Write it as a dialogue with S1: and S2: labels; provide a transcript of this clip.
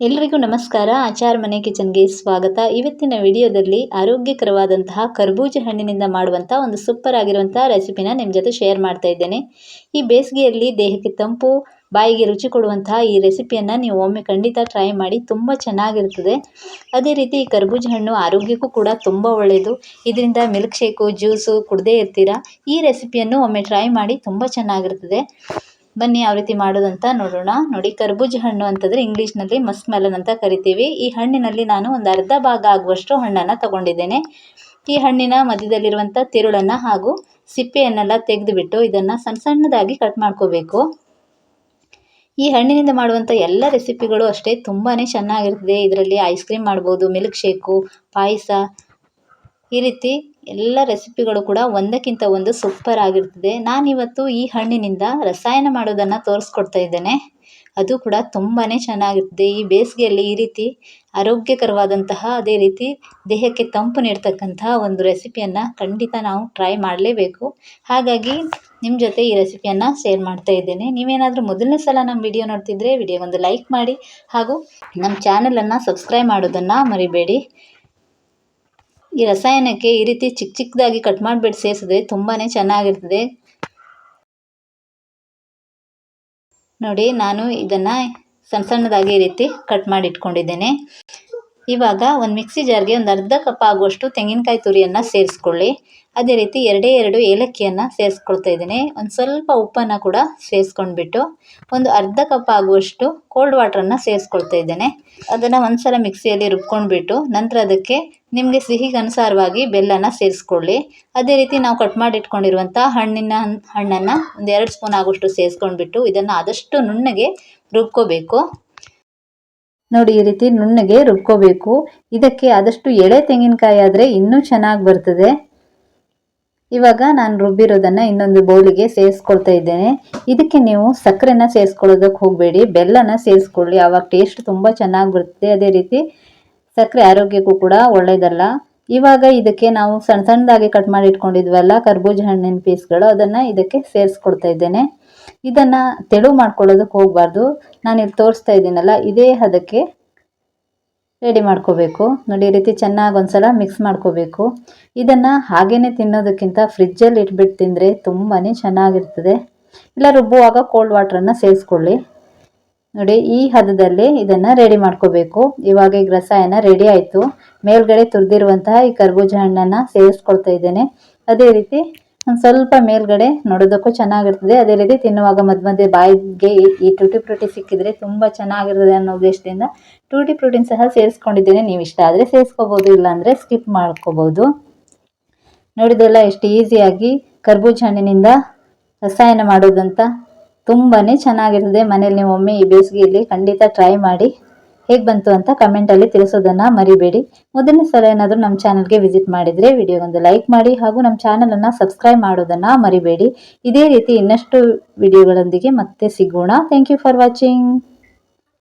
S1: ಎಲ್ರಿಗೂ ನಮಸ್ಕಾರ. ಆಚಾರ ಮನೆ ಕಿಚನ್ಗೆ ಸ್ವಾಗತ. ಇವತ್ತಿನ ವಿಡಿಯೋದಲ್ಲಿ ಆರೋಗ್ಯಕರವಾದಂತಹ ಕರ್ಬೂಜ ಹಣ್ಣಿನಿಂದ ಮಾಡುವಂಥ ಒಂದು ಸೂಪರ್ ಆಗಿರುವಂಥ ರೆಸಿಪಿನ ನಿಮ್ಮ ಜೊತೆ ಶೇರ್ ಮಾಡ್ತಾ ಇದ್ದೇನೆ. ಈ ಬೇಸಿಗೆಯಲ್ಲಿ ದೇಹಕ್ಕೆ ತಂಪು, ಬಾಯಿಗೆ ರುಚಿ ಕೊಡುವಂತಹ ಈ ರೆಸಿಪಿಯನ್ನು ನೀವು ಒಮ್ಮೆ ಖಂಡಿತ ಟ್ರೈ ಮಾಡಿ ತುಂಬ ಚೆನ್ನಾಗಿರ್ತದೆ ಅದೇ ರೀತಿ ಈ ಕರ್ಬೂಜ ಹಣ್ಣು ಆರೋಗ್ಯಕ್ಕೂ ಕೂಡ ತುಂಬ ಒಳ್ಳೆಯದು. ಇದರಿಂದ ಮಿಲ್ಕ್ ಶೇಕು ಜ್ಯೂಸು ಕುಡದೇ ಇರ್ತೀರಾ? ಈ ರೆಸಿಪಿಯನ್ನು ಒಮ್ಮೆ ಟ್ರೈ ಮಾಡಿ ತುಂಬ ಚೆನ್ನಾಗಿರ್ತದೆ ಬನ್ನಿ ಯಾವ ರೀತಿ ಮಾಡೋದಂತ ನೋಡೋಣ. ನೋಡಿ, ಕರ್ಬೂಜ ಹಣ್ಣು ಅಂತಂದರೆ ಇಂಗ್ಲೀಷ್ನಲ್ಲಿ ಮಸ್ಮೆಲನ್ ಅಂತ ಕರಿತೀವಿ. ಈ ಹಣ್ಣಿನಲ್ಲಿ ನಾನು ಒಂದು ಅರ್ಧ ಭಾಗ ಆಗುವಷ್ಟು ಹಣ್ಣನ್ನು ತಗೊಂಡಿದ್ದೇನೆ. ಈ ಹಣ್ಣಿನ ಮಧ್ಯದಲ್ಲಿರುವಂಥ ತಿರುಳನ್ನು ಹಾಗೂ ಸಿಪ್ಪೆಯನ್ನೆಲ್ಲ ತೆಗೆದುಬಿಟ್ಟು ಇದನ್ನು ಸಣ್ಣ ಸಣ್ಣದಾಗಿ ಕಟ್ ಮಾಡ್ಕೋಬೇಕು. ಈ ಹಣ್ಣಿನಿಂದ ಮಾಡುವಂಥ ಎಲ್ಲ ರೆಸಿಪಿಗಳು ಅಷ್ಟೇ ತುಂಬಾ ಚೆನ್ನಾಗಿರ್ತದೆ. ಇದರಲ್ಲಿ ಐಸ್ ಕ್ರೀಮ್ ಮಾಡ್ಬೋದು ಮಿಲ್ಕ್ ಶೇಕು ಪಾಯಸ ಈ ರೀತಿ ಎಲ್ಲ ರೆಸಿಪಿಗಳು ಕೂಡ ಒಂದಕ್ಕಿಂತ ಒಂದು ಸೂಪರ್ ಆಗಿರ್ತದೆ. ನಾನಿವತ್ತು ಈ ಹಣ್ಣಿನಿಂದ ರಸಾಯನ ಮಾಡೋದನ್ನು ತೋರಿಸ್ಕೊಡ್ತಾ ಇದ್ದೇನೆ. ಅದು ಕೂಡ ತುಂಬಾ ಚೆನ್ನಾಗಿರ್ತದೆ. ಈ ಬೇಸಿಗೆಯಲ್ಲಿ ಈ ರೀತಿ ಆರೋಗ್ಯಕರವಾದಂತಹ ಅದೇ ರೀತಿ ದೇಹಕ್ಕೆ ತಂಪು ನೀಡ್ತಕ್ಕಂತಹ ಒಂದು ರೆಸಿಪಿಯನ್ನು ಖಂಡಿತ ನಾವು ಟ್ರೈ ಮಾಡಲೇಬೇಕು. ಹಾಗಾಗಿ ನಿಮ್ಮ ಜೊತೆ ಈ ರೆಸಿಪಿಯನ್ನು ಶೇರ್ ಮಾಡ್ತಾ ಇದ್ದೇನೆ. ನೀವೇನಾದರೂ ಮೊದಲನೇ ಸಲ ನಮ್ಮ ವಿಡಿಯೋ ನೋಡ್ತಿದ್ರೆ ವಿಡಿಯೋಗೊಂದು ಲೈಕ್ ಮಾಡಿ ಹಾಗೂ ನಮ್ಮ ಚಾನಲನ್ನು ಸಬ್ಸ್ಕ್ರೈಬ್ ಮಾಡೋದನ್ನು ಮರಿಬೇಡಿ. ಈ ರಸಾಯನಕ್ಕೆ ಈ ರೀತಿ ಚಿಕ್ಕ ಚಿಕ್ಕದಾಗಿ ಕಟ್ ಮಾಡಿಬಿಟ್ಟು ಸೇರಿಸಿದ್ರೆ ತುಂಬಾ ಚೆನ್ನಾಗಿರ್ತದೆ. ನೋಡಿ, ನಾನು ಇದನ್ನು ಸಣ್ಣ ಸಣ್ಣದಾಗಿ ಈ ರೀತಿ ಕಟ್ ಮಾಡಿ ಇಟ್ಕೊಂಡಿದ್ದೇನೆ ಇವಾಗ ಒಂದು ಮಿಕ್ಸಿ ಜಾರ್ಗೆ ಒಂದು ಅರ್ಧ ಕಪ್ ಆಗುವಷ್ಟು ತೆಂಗಿನಕಾಯಿ ತುರಿಯನ್ನು ಸೇರಿಸ್ಕೊಳ್ಳಿ. ಅದೇ ರೀತಿ ಎರಡೇ ಎರಡು ಏಲಕ್ಕಿಯನ್ನು ಸೇರಿಸ್ಕೊಳ್ತಾ ಇದ್ದೀನಿ. ಒಂದು ಸ್ವಲ್ಪ ಉಪ್ಪನ್ನು ಕೂಡ ಸೇರಿಸ್ಕೊಂಡ್ಬಿಟ್ಟು ಒಂದು ಅರ್ಧ ಕಪ್ ಆಗುವಷ್ಟು ಕೋಲ್ಡ್ ವಾಟ್ರನ್ನು ಸೇರಿಸ್ಕೊಳ್ತಾ ಇದ್ದೇನೆ. ಅದನ್ನು ಒಂದು ಸಲ ಮಿಕ್ಸಿಯಲ್ಲಿ ರುಬ್ಕೊಂಡ್ಬಿಟ್ಟು ನಂತರ ಅದಕ್ಕೆ ನಿಮಗೆ ಸಿಹಿಗೆ ಅನುಸಾರವಾಗಿ ಬೆಲ್ಲನ ಸೇರಿಸ್ಕೊಳ್ಳಿ. ಅದೇ ರೀತಿ ನಾವು ಕಟ್ ಮಾಡಿ ಇಟ್ಕೊಂಡಿರುವಂಥ ಹಣ್ಣಿನ ಹಣ್ಣನ್ನು ಒಂದು ಎರಡು ಸ್ಪೂನ್ ಆಗುವಷ್ಟು ಸೇರಿಸ್ಕೊಂಡ್ಬಿಟ್ಟು ಇದನ್ನು ಆದಷ್ಟು ನುಣ್ಣಗೆ ರುಬ್ಕೋಬೇಕು. ನೋಡಿ, ಈ ರೀತಿ ನುಣ್ಣಗೆ ರುಬ್ಕೋಬೇಕು. ಇದಕ್ಕೆ ಆದಷ್ಟು ಎಳೆ ತೆಂಗಿನಕಾಯಿ ಆದರೆ ಇನ್ನೂ ಚೆನ್ನಾಗಿ ಬರ್ತದೆ. ಇವಾಗ ನಾನು ರುಬ್ಬಿರೋದನ್ನು ಇನ್ನೊಂದು ಬೌಲಿಗೆ ಸೇರಿಸ್ಕೊಳ್ತಾ ಇದ್ದೇನೆ. ಇದಕ್ಕೆ ನೀವು ಸಕ್ಕರೆನ ಸೇರಿಸ್ಕೊಳ್ಳೋದಕ್ಕೆ ಹೋಗಬೇಡಿ, ಬೆಲ್ಲನ ಸೇರಿಸ್ಕೊಳ್ಳಿ. ಆವಾಗ ಟೇಸ್ಟ್ ತುಂಬ ಚೆನ್ನಾಗಿ ಬರುತ್ತೆ ಅದೇ ರೀತಿ ಸಕ್ಕರೆ ಆರೋಗ್ಯಕ್ಕೂ ಕೂಡ ಒಳ್ಳೆಯದಲ್ಲ ಇವಾಗ ಇದಕ್ಕೆ ನಾವು ಸಣ್ಣ ಸಣ್ಣದಾಗಿ ಕಟ್ ಮಾಡಿ ಇಟ್ಕೊಂಡಿದ್ವಲ್ಲ, ಕರ್ಬೂಜ ಹಣ್ಣಿನ ಪೀಸ್ಗಳು ಅದನ್ನು ಇದಕ್ಕೆ ಸೇರಿಸ್ಕೊಡ್ತಾ ಇದ್ದೇನೆ. ಇದನ್ನು ತೆಳು ಮಾಡ್ಕೊಳ್ಳೋದಕ್ಕೆ ಹೋಗಬಾರ್ದು. ನಾನು ಇಲ್ಲಿ ತೋರಿಸ್ತಾ ಇದ್ದೀನಲ್ಲ, ಇದೇ ಹದಕ್ಕೆ ರೆಡಿ ಮಾಡ್ಕೋಬೇಕು. ನೋಡಿ ರೀತಿ ಚೆನ್ನಾಗಿ ಒಂದ್ಸಲ ಮಿಕ್ಸ್ ಮಾಡ್ಕೋಬೇಕು. ಇದನ್ನು ಹಾಗೇ ತಿನ್ನೋದಕ್ಕಿಂತ ಫ್ರಿಜ್ಜಲ್ಲಿ ಇಟ್ಬಿಟ್ಟು ತಿಂದರೆ ತುಂಬಾ ಚೆನ್ನಾಗಿರ್ತದೆ. ಇಲ್ಲ, ರುಬ್ಬುವಾಗ ಕೋಲ್ಡ್ ವಾಟ್ರನ್ನು ಸೇರಿಸ್ಕೊಳ್ಳಿ. ನೋಡಿ, ಈ ಹದದಲ್ಲಿ ಇದನ್ನು ರೆಡಿ ಮಾಡ್ಕೋಬೇಕು. ಇವಾಗ ಈಗ ರಸಾಯನ ರೆಡಿ ಆಯಿತು. ಮೇಲ್ಗಡೆ ತುರಿದಿರುವಂತಹ ಈ ಕರ್ಬೂಜ ಹಣ್ಣನ್ನು ಸೇರಿಸ್ಕೊಳ್ತಾ ಇದ್ದೇನೆ. ಅದೇ ರೀತಿ ಒಂದು ಸ್ವಲ್ಪ ಮೇಲ್ಗಡೆ ನೋಡೋದಕ್ಕೂ ಚೆನ್ನಾಗಿರ್ತದೆ. ಅದೇ ರೀತಿ ತಿನ್ನುವಾಗ ಮಧ್ಯ ಮಧ್ಯೆ ಬಾಯಿಗೆ ಈ ಟೂಟಿ ಪ್ರೋಟೀನ್ ಸಿಕ್ಕಿದ್ರೆ ತುಂಬ ಚೆನ್ನಾಗಿರ್ತದೆ ಅನ್ನೋ ಉದ್ದೇಶದಿಂದ ಟೂಟಿ ಪ್ರೋಟೀನ್ ಸಹ ಸೇರಿಸ್ಕೊಂಡಿದ್ದೇನೆ. ನೀವು ಇಷ್ಟ ಆದರೆ ಸೇರಿಸ್ಕೋಬೋದು, ಇಲ್ಲಾಂದರೆ ಸ್ಕಿಪ್ ಮಾಡ್ಕೋಬೋದು. ನೋಡಿದೆಲ್ಲ ಎಷ್ಟು ಈಸಿಯಾಗಿ ಕರ್ಬೂಜ ಹಣ್ಣಿನಿಂದ ರಸಾಯನ ಮಾಡೋದಂತ ತುಂಬಾ ಚೆನ್ನಾಗಿರ್ತದೆ ಮನೇಲಿ ನೀವು ಒಮ್ಮೆ ಈ ಬೇಸಿಗೆಯಲ್ಲಿ ಖಂಡಿತ ಟ್ರೈ ಮಾಡಿ. ಹೇಗೆ ಬಂತು ಅಂತ ಕಮೆಂಟಲ್ಲಿ ತಿಳಿಸೋದನ್ನು ಮರಿಬೇಡಿ. ಮೊದಲನೇ ಸಲ ಏನಾದರೂ ನಮ್ಮ ಚಾನಲ್ಗೆ ವಿಸಿಟ್ ಮಾಡಿದರೆ ವಿಡಿಯೋಗೊಂದು ಲೈಕ್ ಮಾಡಿ ಹಾಗೂ ನಮ್ಮ ಚಾನಲನ್ನು ಸಬ್ಸ್ಕ್ರೈಬ್ ಮಾಡೋದನ್ನು ಮರಿಬೇಡಿ. ಇದೇ ರೀತಿ ಇನ್ನಷ್ಟು ವಿಡಿಯೋಗಳೊಂದಿಗೆ ಮತ್ತೆ ಸಿಗೋಣ. Thank you for watching